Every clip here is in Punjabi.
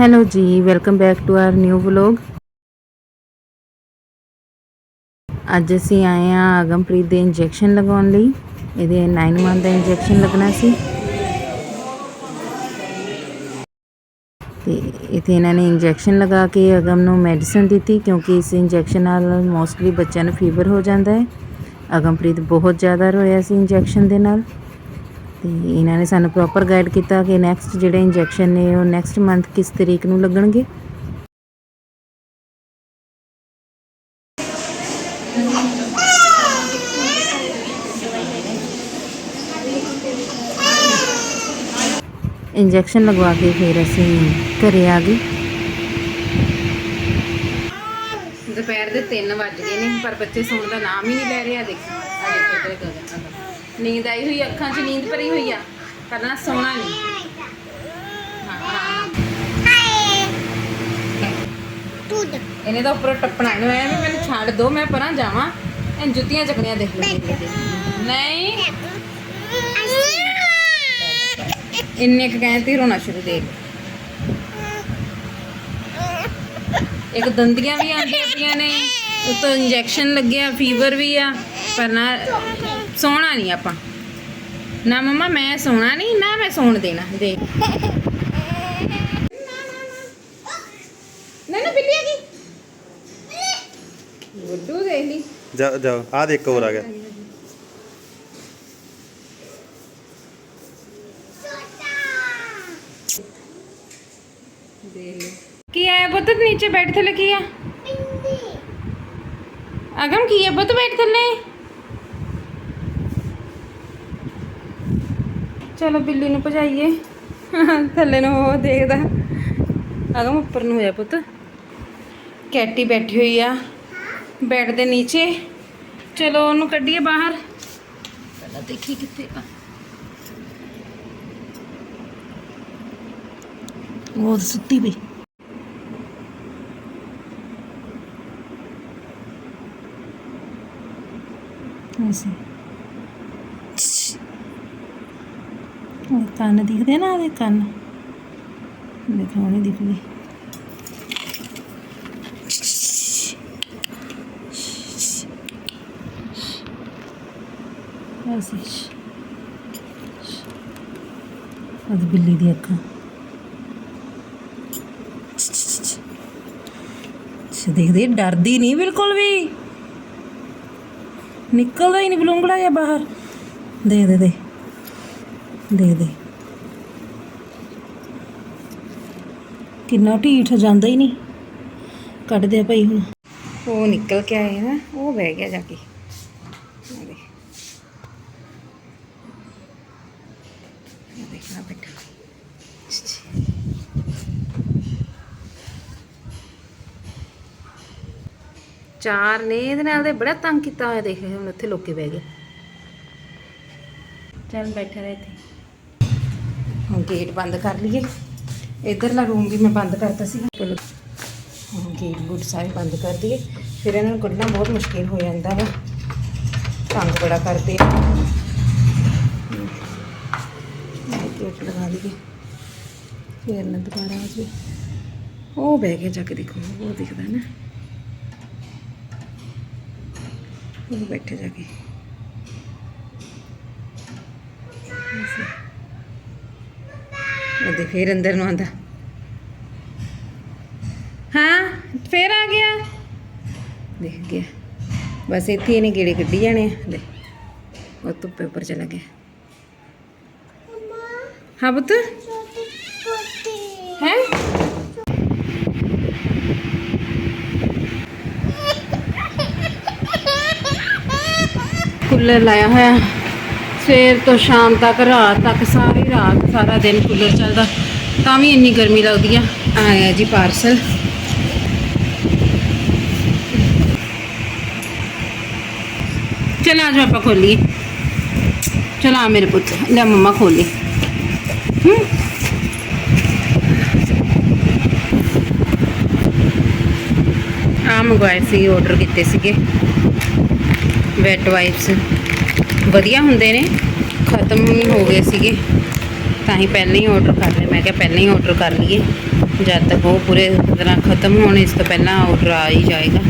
Hello ji welcome back to our new vlog ਅੱਜ ਅਸੀਂ ਆਏ ਆ ਅਗਮਪ੍ਰੀਤ ਦੇ ਇੰਜੈਕਸ਼ਨ ਲਗਾਉਣ ਲਈ। ਇਹਦੇ 9 ਮੰਥ ਦਾ ਇੰਜੈਕਸ਼ਨ ਲੱਗਣਾ ਸੀ। ਤੇ ਇਥੇ ਇਹਨਾਂ ਨੇ ਇੰਜੈਕਸ਼ਨ ਲਗਾ ਕੇ ਅਗਮ ਨੂੰ ਮੈਡੀਸਨ ਦਿੱਤੀ ਕਿਉਂਕਿ ਇਸ ਇੰਜੈਕਸ਼ਨ ਨਾਲ ਮੋਸਟਲੀ ਬੱਚਿਆਂ ਨੂੰ ਫੀਵਰ ਹੋ ਜਾਂਦਾ ਹੈ। ਅਗਮਪ੍ਰੀਤ ਬਹੁਤ ਜ਼ਿਆਦਾ ਰੋਇਆ ਸੀ ਇੰਜੈਕਸ਼ਨ ਦੇ ਨਾਲ। ਤੇ ਇਹਨਾਂ ਨੇ ਸਾਨੂੰ ਪ੍ਰੋਪਰ ਗਾਈਡ ਕੀਤਾ ਕਿ ਨੈਕਸਟ ਜਿਹੜੇ ਇੰਜੈਕਸ਼ਨ ਨੇ, ਉਹ ਨੈਕਸਟ ਮੰਥ ਕਿਸ ਤਰੀਕ ਨੂੰ ਲੱਗਣਗੇ। ਇੰਜੈਕਸ਼ਨ ਲਗਵਾ ਕੇ ਫਿਰ ਅਸੀਂ ਘਰੇ ਆ ਗਏ। ਦੁਪਹਿਰ ਦੇ 3 ਵੱਜ ਗਏ ਨੇ, ਪਰ ਬੱਚੇ ਸੌਣ ਦਾ ਨਾਮ ਹੀ ਨਹੀਂ ਲੈ ਰਹੇ ਆ, ਦੇਖ। ਆ ਦੇਖੋ ਇੱਧਰ ਨੀਂਦ ਆਈ ਹੋਈ ਅੱਖਾਂ 'ਚ ਨੀਂਦ ਭਰੀ ਹੋਈ ਆ। ਪਰ ਨਾ ਸੌਣਾ ਨਹੀਂ ਇਹਨੇ ਤਾਂ ਉੱਪਰ ਟੱਪਣਾ ਨਹੀਂ ਹੋਇਆ ਵੀ ਮੈਨੂੰ ਛੱਡ ਦੋ, ਮੈਂ ਪਰਾਂ ਜਾਵਾਂ। ਇਹ ਜੁੱਤੀਆਂ ਚੱਕਣੀਆਂ ਦੇਖ ਲਓ ਨਹੀਂ। ਇੰਨੇ ਕੁ ਕਹਿੰਦੇ ਰੋਣਾ ਸ਼ੁਰੂ ਦੇ ਇੱਕ ਦੰਦੀਆਂ ਵੀ ਆਉਂਦੀਆਂ ਪਈਆਂ ਨੇ। ਉਤੋਂ ਇੰਜੈਕਸ਼ਨ ਲੱਗਿਆ ਫੀਵਰ ਵੀ ਆ ਪਰ ਨਾ ਸੌਣਾ ਨਹੀਂ ਆਪਾਂ। ਨਾ ਮਮਾ ਮੈਂ ਸੌਣਾ ਨਹੀਂ ਨਾ ਮੈਂ ਸੌਣ ਦੇਣਾ ਦੇ ਨਾ ਨਾ ਬਿੱਲੀ ਆ ਗਈ। ਗੁੱਡੂ ਦੇਖ ਲਈ। ਜਾ ਜਾ ਆ ਦੇ ਇੱਕ ਹੋਰ ਆ ਗਿਆ। ਦੇਖ ਲਓ ਕੀ ਆਇਆ ਪੁੱਤ? ਨੀਚੇ ਬੈਠ ਥੱਲੇ ਕੀ ਆ? ਅਗਮ ਕੀ ਹੈ ਪੁੱਤ ਬੈਠ ਥੱਲੇ? ਚਲੋ ਬਿੱਲੀ ਨੂੰ ਭਜਾਈਏ। ਥੱਲੇ ਨੂੰ ਉਹ ਦੇਖਦਾ। ਅਗਮ ਉੱਪਰ ਨੂੰ ਹੋਇਆ ਪੁੱਤ। ਕੈਟੀ ਬੈਠੀ ਹੋਈ ਆ। ਬੈੱਡ ਦੇ ਨੀਚੇ। ਚਲੋ ਉਹਨੂੰ ਕੱਢੀਏ ਬਾਹਰ। ਪਹਿਲਾਂ ਦੇਖੀ ਕਿੱਥੇ ਆ। ਉਹ ਸੁੱਤੀ ਪਈ। ਐਸੇ ਉਹ ਕੰਨ ਦਿਖਦੇ ਨਾ ਉਹਦੇ ਕੰਨ। ਦੇਖੋ ਨਹੀਂ ਦਿਖਦੇ ਐਸੇ ਉਹ ਬਿੱਲੀ ਦੀ ਅੱਖਾਂ। ਦੇਖਦੇ, ਡਰਦੀ ਨਹੀਂ ਬਿਲਕੁਲ ਵੀ। ਨਿਕਲਦਾ ਹੀ ਨਹੀਂ ਬਲੂੰਗੜਾ ਜਾਂ ਬਾਹਰ। ਦੇ ਦੇ ਦੇ। ਦੇ ਦੇ। ਕਿੰਨਾ ਢੀਠ ਜਾਂਦਾ ਹੀ ਨਹੀਂ। ਕੱਢ ਦੇ ਭਾਈ ਹੁਣ। ਉਹ ਨਿਕਲ ਕੇ ਆਏ ਨਾ, ਉਹ ਬਹਿ ਗਿਆ ਜਾ ਕੇ ਆ ਦੇਖ ਆ ਦੇਖਣਾ ਬੇਟਾ ਚਾਰ ਨੇ ਇਹਦੇ ਨਾਲ ਤੇ ਬੜਾ ਤੰਗ ਕੀਤਾ ਹੋਇਆ ਦੇਖ ਹੁਣ ਉੱਥੇ ਲੋਕੇ ਬਹਿ ਗਏ। ਚੱਲ ਬੈਠਾ ਰਹਿ ਇੱਥੇ। ਹੁਣ ਗੇਟ ਬੰਦ ਕਰ ਲਈਏ। ਇਧਰਲਾ ਰੂਮ ਵੀ ਮੈਂ ਬੰਦ ਕਰਤਾ ਸੀ ਗੇਟ ਗੁੱਡ ਸਾਰੇ ਬੰਦ ਕਰ ਦਈਏ। ਫਿਰ ਇਹਨਾਂ ਨੂੰ ਕੱਢਣਾ ਬਹੁਤ ਮੁਸ਼ਕਿਲ ਹੋ ਜਾਂਦਾ ਵਾ। ਤੰਗ ਬੜਾ ਕਰਦੇ ਆ। ਗੇਟ ਲਗਾ ਦਈਏ ਫਿਰ ਨਾ ਦੁਬਾਰਾ ਆ ਜਾਵੇ। ਉਹ ਬਹਿ ਗਿਆ ਜਾ ਕੇ ਦੇਖੋ ਉਹ ਦਿਖਦਾ ਨਾ। ਉਹ ਬੈਠੇ ਜਾ ਕੇ। ਉਹਦੇ ਫੇਰ ਅੰਦਰ ਨੂੰ ਆਂਦਾ ਹਾਂ ਫੇਰ ਆ ਗਿਆ। ਦੇਖ ਗਿਆ। ਬਸ ਇੱਥੇ ਇਹਨੇ ਗੇੜੇ ਕੱਢੀ ਜਾਣੇ ਆ। ਲੈ ਉਹ ਧੁੱਪੇ ਉੱਪਰ ਚਲਾ ਗਿਆ। ਹਾਂ ਪੁੱਤ। ਹੈ? ਕੂਲਰ ਲਾਇਆ ਹੋਇਆ। ਸਵੇਰ ਤੋਂ ਸ਼ਾਮ ਤੱਕ, ਰਾਤ ਤੱਕ, ਸਾਰੀ ਰਾਤ, ਸਾਰਾ ਦਿਨ ਕੂਲਰ ਚੱਲਦਾ। ਤਾਂ ਵੀ ਇੰਨੀ ਗਰਮੀ ਲੱਗਦੀ ਆ। ਆਇਆ ਜੀ ਪਾਰਸਲ। ਚਲ ਆ ਜਾ ਆਪਾਂ ਖੋਲੀਏ। ਚਲ ਆ ਮੇਰੇ ਪੁੱਤ, ਲੈ ਮੰਮਾ ਖੋਲੀ। ਹੂੰ। ਆ ਮੰਗਵਾਏ ਸੀ ਆਰਡਰ ਕੀਤੇ ਸੀਗੇ। ਵੈਟ ਵਾਈਪਸ ਵਧੀਆ ਹੁੰਦੇ ਨੇ, ਖਤਮ ਹੋ ਗਏ ਸੀਗੇ। ਤਾਂ ਹੀ ਪਹਿਲਾਂ ਹੀ ਆਰਡਰ ਕਰ ਲਿਆ ਮੈਂ ਕਿਹਾ ਪਹਿਲਾਂ ਹੀ ਆਰਡਰ ਕਰ ਲਈਏ। ਜਦ ਤੱਕ ਉਹ ਪੂਰੇ ਤਰ੍ਹਾਂ ਖਤਮ ਹੋਣ, ਇਸ ਤੋਂ ਪਹਿਲਾਂ ਆਰਡਰ ਆ ਹੀ ਜਾਏਗਾ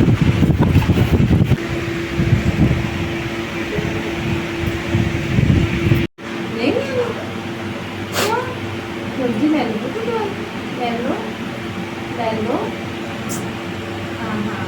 ਨਹੀਂ ਕਿਉਂ ਜਲਦੀ ਲੈ ਲਓ ਪੁੱਤ ਦਵਾਈ ਲੈ ਲਓ ਲੈ ਲਓ ਹਾਂ ਹਾਂ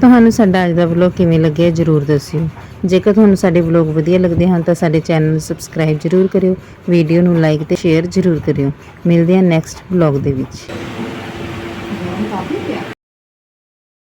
ਤੁਹਾਨੂੰ ਸਾਡਾ ਅੱਜ ਦਾ ਵਲੌਗ ਕਿਵੇਂ ਲੱਗਿਆ ਜਰੂਰ ਦੱਸਿਓ। ਜੇਕਰ ਤੁਹਾਨੂੰ ਸਾਡੇ ਵਲੌਗ ਵਧੀਆ ਲੱਗਦੇ ਹਨ ਤਾਂ ਸਾਡੇ ਚੈਨਲ ਨੂੰ ਸਬਸਕ੍ਰਾਈਬ ਜਰੂਰ ਕਰਿਓ ਵੀਡੀਓ ਨੂੰ ਲਾਈਕ ਤੇ ਸ਼ੇਅਰ ਜਰੂਰ ਕਰਿਓ। ਮਿਲਦੇ ਹਾਂ ਨੈਕਸਟ ਵਲੌਗ ਦੇ ਵਿੱਚ।